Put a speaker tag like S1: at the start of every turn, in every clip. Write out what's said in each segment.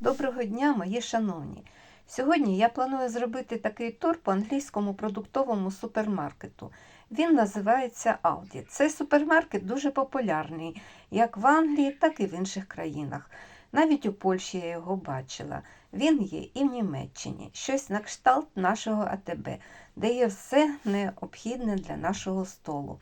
S1: Доброго дня, мої шановні! Сьогодні я планую зробити такий тур по англійському продуктовому супермаркету. Він називається Aldi. Цей супермаркет дуже популярний як в Англії, так і в інших країнах. Навіть у Польщі я його бачила. Він є і в Німеччині, щось на кшталт нашого АТБ, де є все необхідне для нашого столу.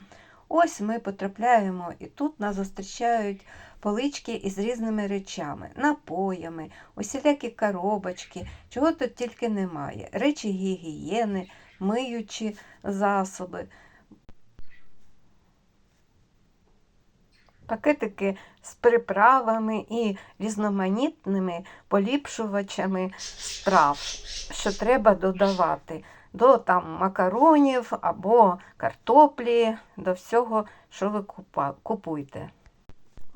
S1: Ось ми потрапляємо, і тут нас зустрічають полички із різними речами, напоями, усілякі коробочки, чого тут тільки немає. Речі гігієни, миючі засоби. Пакетики з приправами і різноманітними поліпшувачами страв, що треба додавати до там макаронів або картоплі, до всього, що ви купуєте.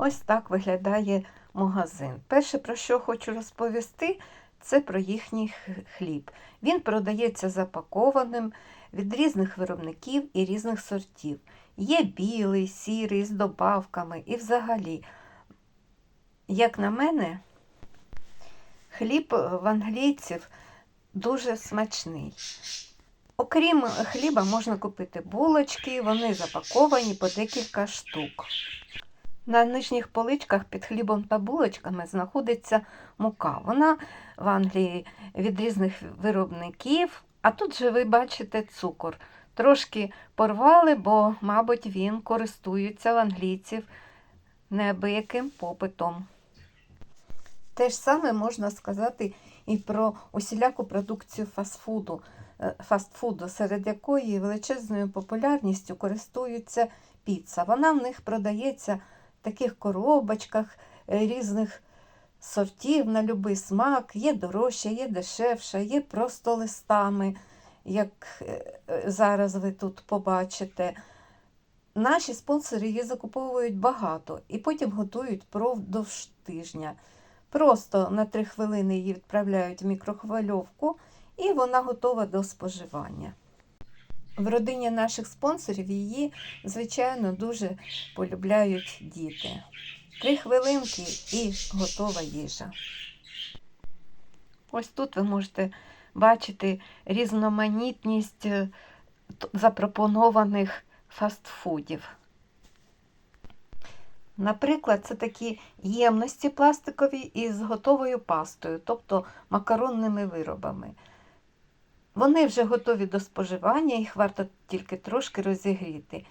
S1: Ось так виглядає магазин. Перше, про що хочу розповісти, це про їхній хліб. Він продається запакованим від різних виробників і різних сортів. Є білий, сірий, з добавками і взагалі. Як на мене, хліб е, в англійців дуже смачний. Окрім хліба, можна купити булочки, вони запаковані по декілька штук. На нижніх поличках під хлібом та булочками знаходиться мука. Вона в Англії від різних виробників, а тут же ви бачите цукор. Трошки порвали, бо, мабуть, він користується в англійців неабияким попитом. Те ж саме можна сказати і про усіляку продукцію фастфуду, е, фастфуду, серед якої величезною популярністю користується піца. Вона в них продається таких коробочках е, різних сортів на будь-який смак. Є дорожча, є дешевша, є просто листами, як е, зараз ви тут побачите. Наші спонсори її закуповують багато і потім готують впродовж тижня. Просто на 3 хвилини її відправляють в мікрохвильовку, і вона готова до споживання. В родині наших спонсорів її, звичайно, дуже полюбляють діти. Три хвилинки і готова їжа. Ось тут ви можете бачити різноманітність е, запропонованих фастфудів. Наприклад, це такі ємності пластикові із готовою пастою, тобто макаронними виробами. Вони вже готові до споживання, їх варто тільки трошки розігріти.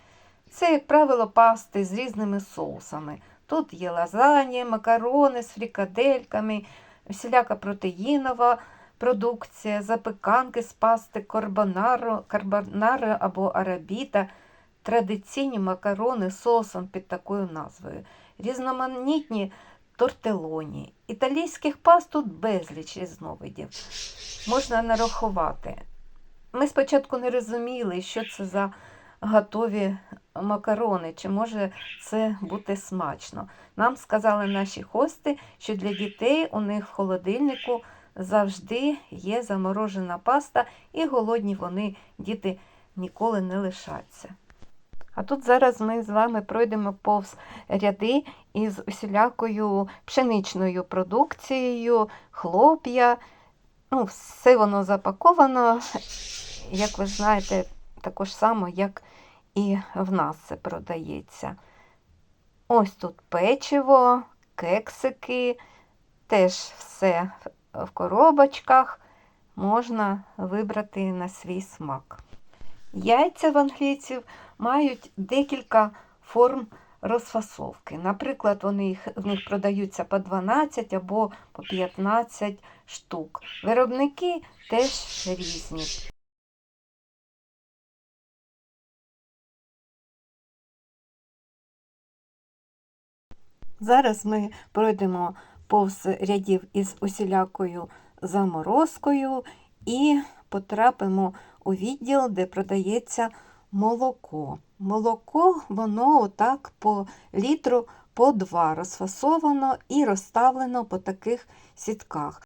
S1: Це, як правило, пасти з різними соусами. Тут є лазані, макарони з фрікадельками, всіляка протеїнова продукція, запеканки з пасти карбонаро, карбонаро або арабіта, традиційні макарони з соусом під такою назвою, різноманітні тортелоні. Італійських паст тут безліч різновидів. Можна нарахувати. Ми спочатку не розуміли, що це за готові макарони, чи може це бути смачно. Нам сказали наші хости, що для дітей у них в холодильнику завжди є заморожена паста, і голодні вони, діти, ніколи не лишаться. А тут зараз ми з вами пройдемо повз ряди із усілякою пшеничною продукцією, хлоп'я. Ну, все воно запаковано, як ви знаєте, також само, як і в нас це продається. Ось тут печиво, кексики, теж все в- коробочках можна вибрати на свій смак. Яйця в англійців мають декілька форм розфасовки. Наприклад, вони їх, в них продаються по 12 або по 15 штук. Виробники теж різні. Зараз ми пройдемо повз рядів із усілякою заморозкою і потрапимо у відділ, де продається молоко. Молоко, воно отак по літру по два розфасовано і розставлено по таких сітках.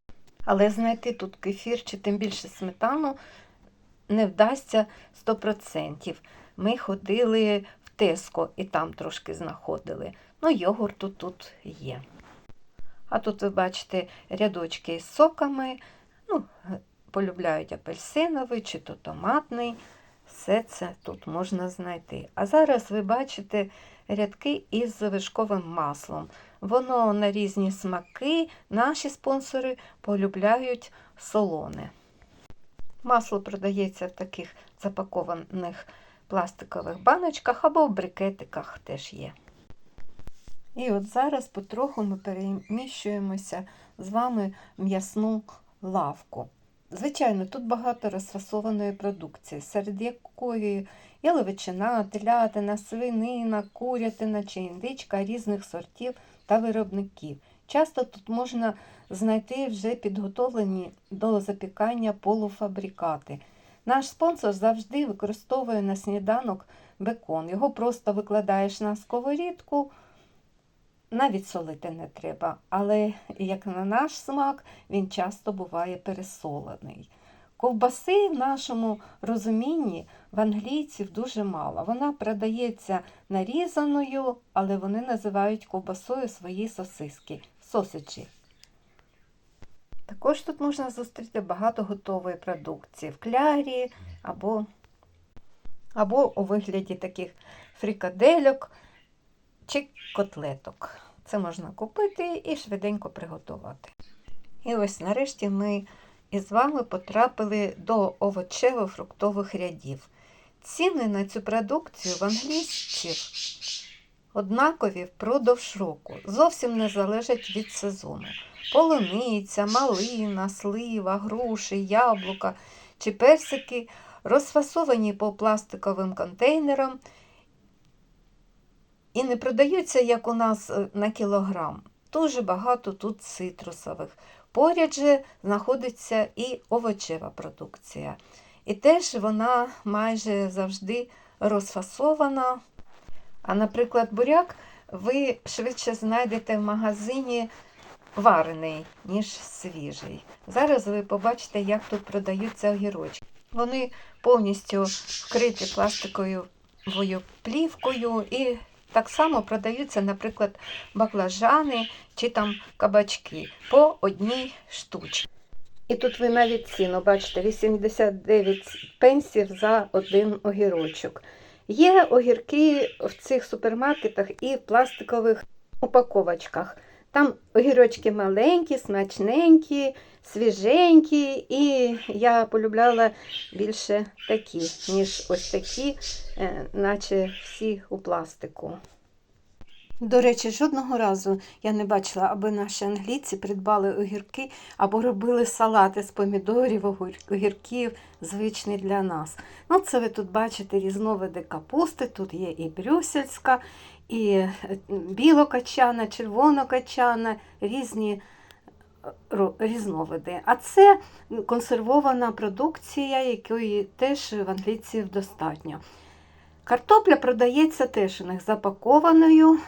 S1: Але знайти тут кефір чи тим більше сметану не вдасться 100%. Ми ходили в Теско і там трошки знаходили. Ну, йогурту тут є. А тут ви бачите рядочки із соками. Ну, полюбляють апельсиновий чи то томатний. Все це тут можна знайти. А зараз ви бачите рядки із вишковим маслом. Воно на різні смаки. Наші спонсори полюбляють солоне. Масло продається в таких запакованих пластикових баночках або в брикетиках теж є. І от зараз потроху ми переміщуємося з вами в м'ясну лавку. Звичайно, тут багато розфасованої продукції, серед якої яловичина, телятина, свинина, курятина чи індичка різних сортів та виробників. Часто тут можна знайти вже підготовлені до запікання полуфабрикати. Наш спонсор завжди використовує на сніданок бекон. Його просто викладаєш на сковорідку, навіть солити не треба. Але, як на наш смак, він часто буває пересолений. Ковбаси в нашому розумінні в англійців дуже мало. Вона продається нарізаною, але вони називають ковбасою свої сосиски сосиджі. Також тут можна зустріти багато готової продукції в клярі або, або у вигляді таких фрикадельок чи котлеток. Це можна купити і швиденько приготувати. І ось нарешті ми із вами потрапили до овочево-фруктових рядів. Ціни на цю продукцію в англійців однакові впродовж року, зовсім не залежать від сезону. Полуниця, малина, слива, груші, яблука чи персики розфасовані по пластиковим контейнерам і не продаються, як у нас е, на кілограм. Дуже багато тут цитрусових. Поряд же знаходиться і овочева продукція. І теж вона майже завжди розфасована. А, наприклад, буряк ви швидше знайдете в магазині варений, ніж свіжий. Зараз ви побачите, як тут продаються огірочки. Вони повністю вкриті пластиковою плівкою і так само продаються, наприклад, баклажани чи там кабачки по одній штучці. І тут ви навіть ціну бачите 89 пенсів за один огірочок. Є огірки в цих супермаркетах і в пластикових упаковочках. Там огірочки маленькі, смачненькі, свіженькі, і я полюбляла більше такі, ніж ось такі, е, наче всі у пластику. До речі, жодного разу я не бачила, аби наші англійці придбали огірки або робили салати з помідорів, огірків, звичні для нас. Ну, це ви тут бачите різновиди капусти, тут є і брюссельська, і е, білокачана, червонокачана, різні різновиди. А це консервована продукція, якої теж в англійців достатньо. Картопля продається теж у них запакованою,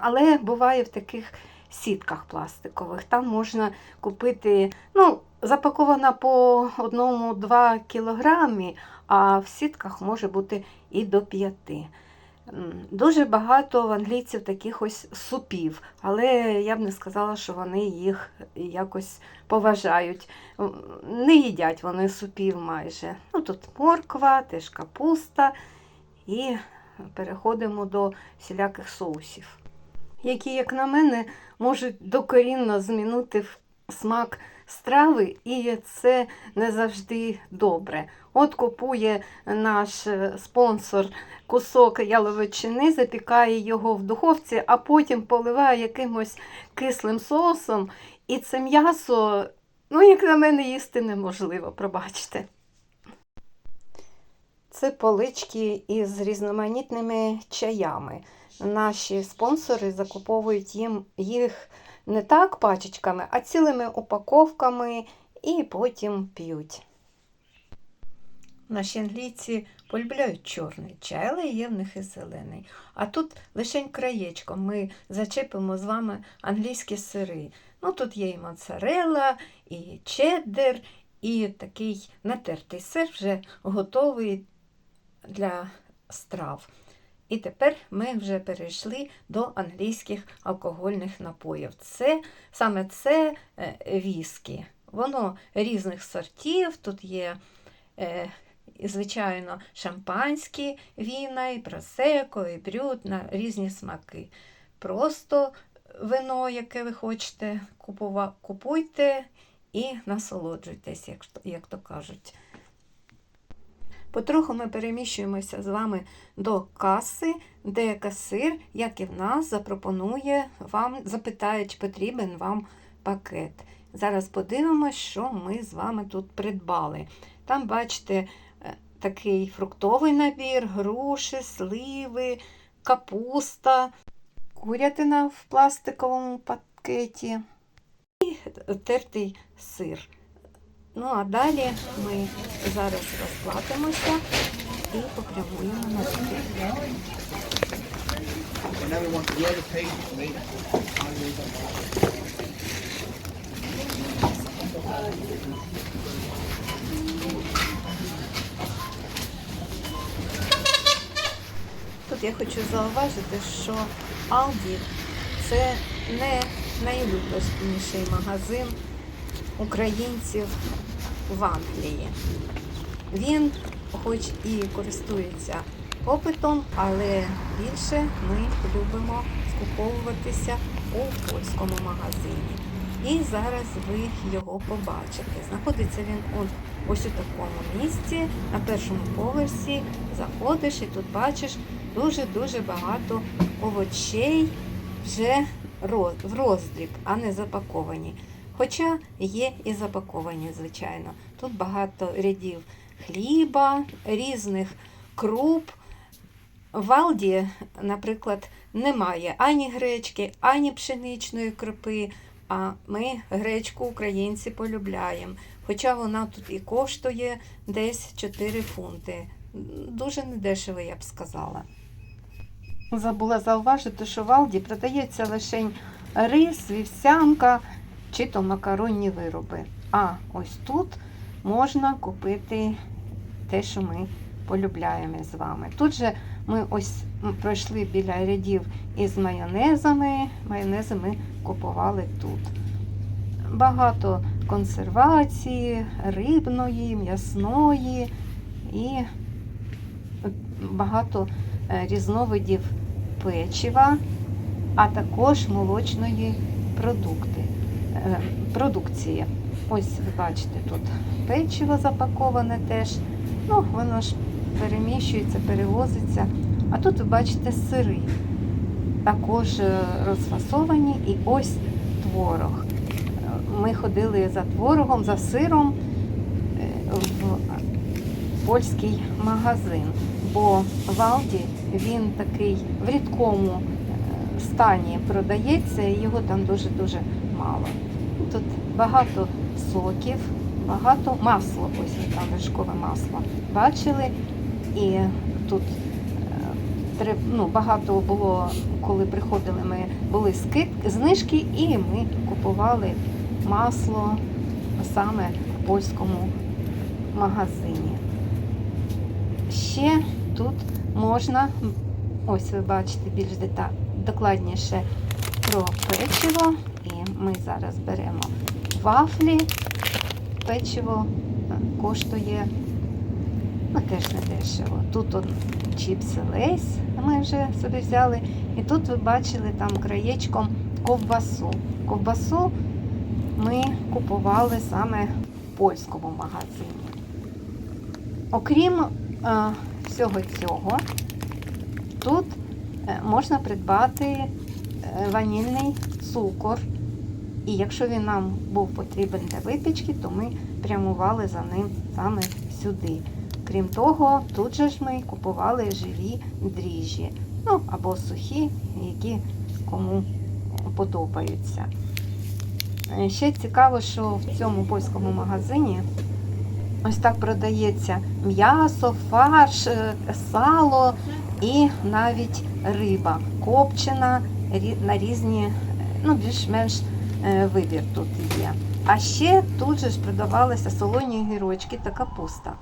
S1: але буває в таких сітках пластикових. Там можна купити, ну, запакована по 1-2 кілограмі, а в сітках може бути і до 5. Дуже багато в англійців таких ось супів, але я б не сказала, що вони їх якось поважають. Не їдять вони супів майже. Ну, тут морква, теж капуста. І переходимо до всіляких соусів, які, як на мене, можуть докорінно змінити смак страви, і це не завжди добре. От купує наш е, спонсор кусок яловичини, запікає його в духовці, а потім поливає якимось кислим соусом, і це м'ясо, ну, як на мене, їсти неможливо, пробачте. Це полички із різноманітними чаями. Наші спонсори закуповують їм їх не так пачечками, а цілими упаковками і потім п'ють. Наші англійці полюбляють чорний чай, але є в них і зелений. А тут лише краєчком ми зачепимо з вами англійські сири. Ну, тут є і моцарелла, і чеддер, і такий натертий сир вже готовий для страв. І тепер ми вже перейшли до англійських алкогольних напоїв. Це саме це е, віскі. Воно різних сортів. Тут є, е, звичайно, шампанські віна, і просеко, і брют на різні смаки. Просто вино, яке ви хочете, купува- купуйте і насолоджуйтесь, як, як то кажуть. Потроху ми переміщуємося з вами до каси, де касир, як і в нас, запропонує вам, запитає, чи потрібен вам пакет. Зараз подивимось, що ми з вами тут придбали. Там, бачите, е, такий фруктовий набір, груші, сливи, капуста, курятина в пластиковому пакеті і тертий сир. Ну, а далі ми зараз розплатимося і попрямуємо на. Тут я хочу зауважити, що Aldi це не найулюбленіший магазин українців в Англії. Він, хоч і користується попитом, але більше ми любимо скуповуватися у польському магазині. І зараз ви його побачите. Знаходиться він он, ось у такому місці, на першому поверсі. Заходиш і тут бачиш дуже-дуже багато овочей вже в роздріб, а не запаковані. Хоча є і запаковані, звичайно. Тут багато рядів хліба, різних круп. В Алді, наприклад, немає ані гречки, ані пшеничної крупи. А ми гречку українці полюбляємо. Хоча вона тут і коштує десь 4 фунти. Дуже недешево, я б сказала. Забула зауважити, що в Алді продається лише рис, вівсянка чи то макаронні вироби. А ось тут можна купити те, що ми полюбляємо з вами. Тут же ми ось пройшли біля рядів із майонезами. Майонези ми купували тут. Багато консервації, рибної, м'ясної і багато е, різновидів печива, а також молочної продукти, продукції. Ось ви бачите, тут печиво запаковане теж. Ну, воно ж переміщується, перевозиться. А тут ви бачите сири, також е, розфасовані, і ось творог. Е, Ми ходили за творогом, за сиром е, в польський магазин, бо в Алді він такий в рідкому е, стані продається, і його там дуже-дуже мало. Тут багато соків, багато масло, ось там вершкове масло. Бачили? І тут е, ну, багато було, коли приходили, ми були знижки, і ми купували масло саме в польському магазині. Ще тут можна, ось ви бачите більш докладніше про печиво. Ми зараз беремо вафлі. Печиво е, коштує ну, теж не дешево. Тут он, чіпси Лейс ми вже собі взяли. І тут ви бачили там краєчком ковбасу. Ковбасу ми купували саме в польському магазині. Окрім е, всього цього, тут е, можна придбати е, ванільний цукор. І якщо він нам був потрібен для випічки, то ми прямували за ним саме сюди. Крім того, тут же ж ми купували живі дріжджі, ну або сухі, які кому подобаються. Е, Ще цікаво, що в цьому польському магазині ось так продається м'ясо, фарш, е, сало і навіть риба копчена на різні, е, ну, більш-менш вибір тут є. А ще тут же ж продавалися солоні гірочки та капуста.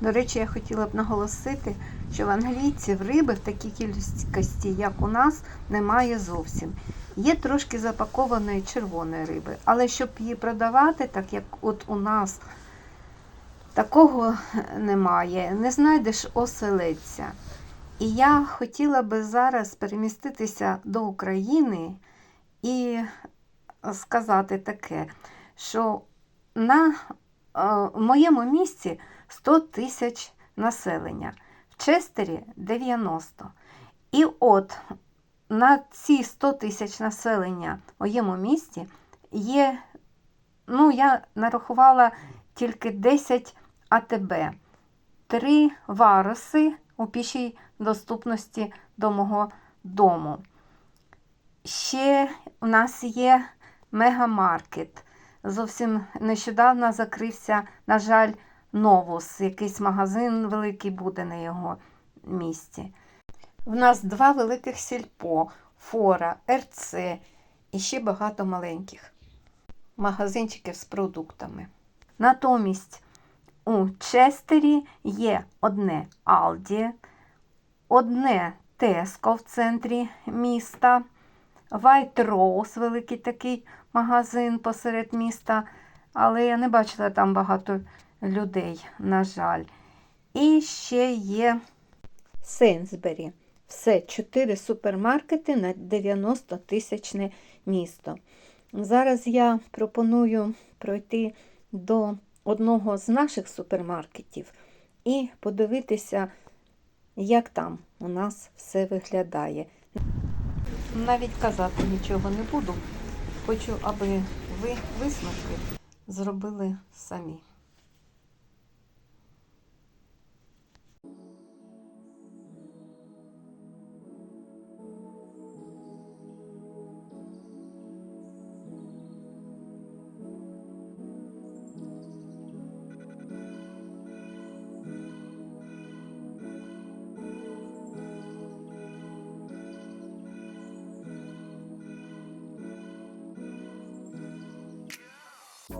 S1: До речі, я хотіла б наголосити, що в англійців риби в такій кількості, як у нас, немає зовсім. Є трошки запакованої червоної риби, але щоб її продавати, так як от у нас такого немає, не знайдеш оселедця. І я хотіла би зараз переміститися до України і сказати таке, що на е, в моєму місті 100 тисяч населення, в Честері 90. І от на ці 100 тисяч населення в моєму місті є, ну, я нарахувала тільки 10 АТБ, 3 вароси у пішій доступності до мого дому. Ще у нас є мегамаркет. Зовсім нещодавно закрився, на жаль, Новус, якийсь магазин великий буде на його місці. В нас два великих сільпо, Фора, РЦ і ще багато маленьких магазинчиків з продуктами. Натомість у Честері є одне Алді, одне Теско в центрі міста, White Rose, великий такий магазин посеред міста, але я не бачила там багато людей, на жаль. І ще є Сейнсбері. Все, чотири супермаркети на 90 тисячне місто. Зараз я пропоную пройти до одного з наших супермаркетів і подивитися, як там у нас все виглядає. Навіть казати нічого не буду. Хочу, аби ви висновки зробили самі.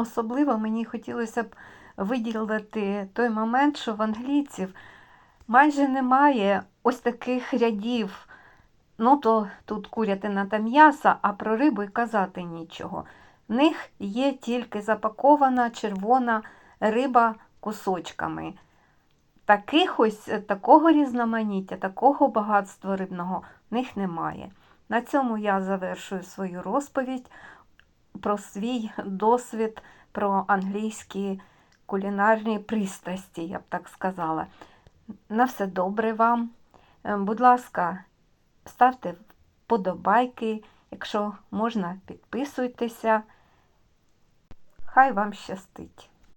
S1: Особливо мені хотілося б виділити той момент, що в англійців майже немає ось таких рядів. Ну, то тут курятина та м'яса, а про рибу й казати нічого. В них є тільки запакована червона риба кусочками. Таких ось такого різноманіття, такого багатства рибного в них немає. На цьому я завершую свою розповідь про свій досвід, про англійські кулінарні пристрасті, я б так сказала. На все добре вам. Е, Будь ласка, ставте вподобайки, якщо можна, підписуйтеся. Хай вам щастить!